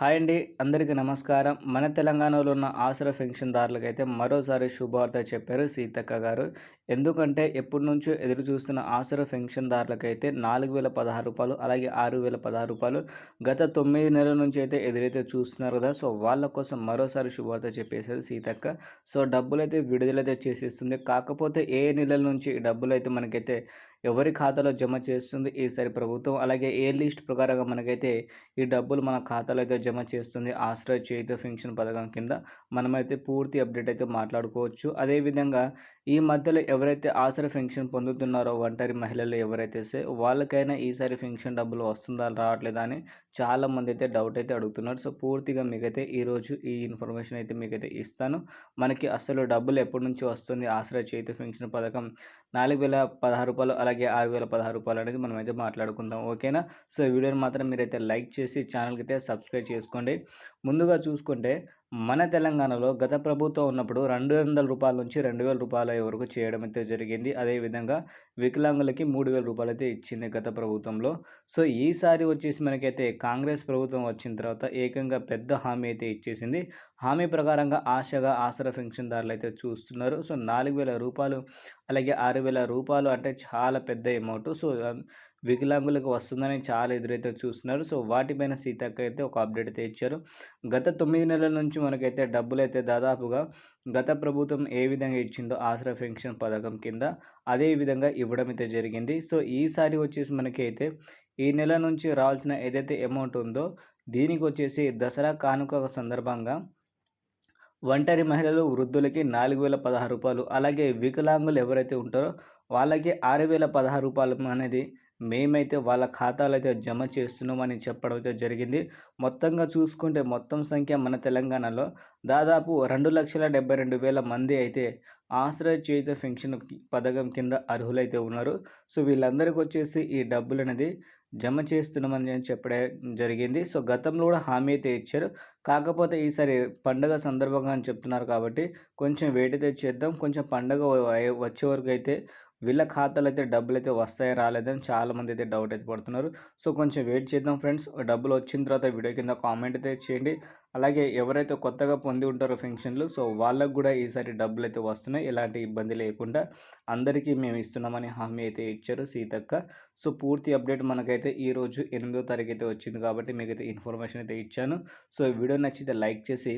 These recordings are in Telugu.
హాయ్ అండి అందరికీ నమస్కారం. మన తెలంగాణలో ఉన్న ఆసరా అయితే మరోసారి శుభవార్త చెప్పారు సీతక్క గారు. ఎందుకంటే ఎప్పటి నుంచో ఎదురు చూస్తున్న ఆసరా పెన్షన్దారులకైతే నాలుగు వేల పదహారు రూపాయలు అలాగే ఆరు వేల పదహారు రూపాయలు గత తొమ్మిది నెలల నుంచి అయితే ఎదురైతే చూస్తున్నారు కదా సో వాళ్ళ కోసం మరోసారి శుభవార్త చెప్పేశారు సీతక్క. సో డబ్బులు అయితే విడుదలైతే చేసేస్తుంది. కాకపోతే ఏ నెలల నుంచి డబ్బులైతే డబ్బులు అయితే మనకైతే ఎవరి ఖాతాలో జమ చేస్తుంది? ఈసారి ప్రభుత్వం. అలాగే ఏ లిస్ట్ ప్రకారంగా మనకైతే ఈ డబ్బులు మన ఖాతాలో అయితే జమ చేస్తుంది? ఆశ్రయ చేతి పెన్షన్ పథకం కింద మనమైతే పూర్తి అప్డేట్ అయితే మాట్లాడుకోవచ్చు. అదేవిధంగా ఈ మధ్యలో ఎవరైతే ఆసరా పెన్షన్ పొందుతున్నారో ఒంటరి మహిళలు ఎవరైతే వాళ్ళకైనా ఈసారి పెన్షన్ డబ్బులు వస్తుందా? రావట్లేదా? అని చాలామంది అయితే డౌట్ అయితే అడుగుతున్నారు. సో పూర్తిగా మీకైతే ఈరోజు ఈ ఇన్ఫర్మేషన్ అయితే మీకైతే ఇస్తాను. మనకి అసలు డబ్బులు ఎప్పటి నుంచి వస్తుంది? ఆసరా చేతి పెన్షన్ పథకం నాలుగు వేల పదహారు రూపాయలు అలాగే ఆరు వేల పదహారు రూపాయలు అనేది మనం అయితే మాట్లాడుకుందాం. ఓకేనా? సో ఈ వీడియోని మాత్రం మీరైతే లైక్ చేసి ఛానల్కి అయితే సబ్స్క్రైబ్ చేసుకోండి. ముందుగా చూసుకుంటే మన తెలంగాణలో గత ప్రభుత్వం ఉన్నప్పుడు రెండు వందల రూపాయల నుంచి రెండు వేల రూపాయల వరకు చేయడం అయితే జరిగింది. అదేవిధంగా వికలాంగులకి మూడు వేల రూపాయలు అయితే ఇచ్చింది గత ప్రభుత్వంలో. సో ఈసారి వచ్చేసి మనకైతే కాంగ్రెస్ ప్రభుత్వం వచ్చిన తర్వాత ఏకంగా పెద్ద హామీ అయితే ఇచ్చేసింది. హామీ ప్రకారంగా ఆశగా ఆసరా పెన్షన్దారులు అయితే చూస్తున్నారు. సో నాలుగు వేల రూపాయలు అలాగే ఆరు వేల రూపాయలు అంటే చాలా పెద్ద అమౌంట్. సో వికలాంగులకు వస్తుందని చాలా ఎదురైతే చూస్తున్నారు. సో వాటిపైన సీతక్క అయితే ఒక అప్డేట్ అయితే ఇచ్చారు. గత తొమ్మిది నెలల నుంచి మనకైతే డబ్బులు అయితే దాదాపుగా గత ప్రభుత్వం ఏ విధంగా ఇచ్చిందో ఆసరా పెన్షన్ పథకం కింద అదే విధంగా ఇవ్వడం అయితే జరిగింది. సో ఈసారి వచ్చేసి మనకి అయితే ఈ నెల నుంచి రావాల్సిన ఏదైతే అమౌంట్ ఉందో దీనికి వచ్చేసి దసరా కానుక సందర్భంగా ఒంటరి మహిళలు వృద్ధులకి నాలుగు వేల పదహారు రూపాయలు అలాగే వికలాంగులు ఎవరైతే ఉంటారో వాళ్ళకి ఆరు వేల పదహారు రూపాయలు అనేది మేమైతే వాళ్ళ ఖాతాలో అయితే జమ చేస్తున్నామని చెప్పడం అయితే జరిగింది. మొత్తంగా చూసుకుంటే మొత్తం సంఖ్య మన తెలంగాణలో దాదాపు రెండు లక్షల డెబ్బై రెండు వేల మంది అయితే ఆశ్రయ చేత పెన్షన్ పథకం కింద అర్హులైతే ఉన్నారు. సో వీళ్ళందరికీ వచ్చేసి ఈ డబ్బులు అనేది జమ చేస్తున్నామని చెప్పడం జరిగింది. సో గతంలో కూడా హామీ అయితే ఇచ్చారు. కాకపోతే ఈసారి పండగ సందర్భంగా అని చెప్తున్నారు కాబట్టి కొంచెం వెయిట్ అయితే చేద్దాం. కొంచెం పండగ వచ్చే వరకు అయితే వీళ్ళ ఖాతాలు అయితే డబ్బులు అయితే వస్తాయి రాలేదని చాలామంది అయితే డౌట్ అయితే పడుతున్నారు. సో కొంచెం వెయిట్ చేద్దాం ఫ్రెండ్స్. డబ్బులు వచ్చిన తర్వాత వీడియో కింద కామెంట్ అయితే చేయండి. అలాగే ఎవరైతే కొత్తగా పొంది ఉంటారో పెన్షన్లు సో వాళ్ళకు కూడా ఈసారి డబ్బులు అయితే వస్తున్నాయి. ఎలాంటి ఇబ్బంది లేకుండా అందరికీ మేము ఇస్తున్నామని హామీ అయితే ఇచ్చారు సీతక్క. సో పూర్తి అప్డేట్ మనకైతే ఈరోజు ఎనిమిదో తారీఖు అయితే వచ్చింది కాబట్టి మీకైతే ఇన్ఫర్మేషన్ అయితే ఇచ్చాను. సో వీడియో నచ్చితే లైక్ చేసి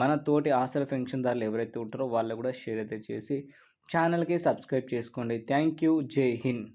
మన తోటి ఆసర పెన్షన్దారులు ఎవరైతే ఉంటారో వాళ్ళు కూడా షేర్ అయితే చేసి ఛానల్కి సబ్స్క్రైబ్ చేసుకోండి. Thank you. జై హింద్.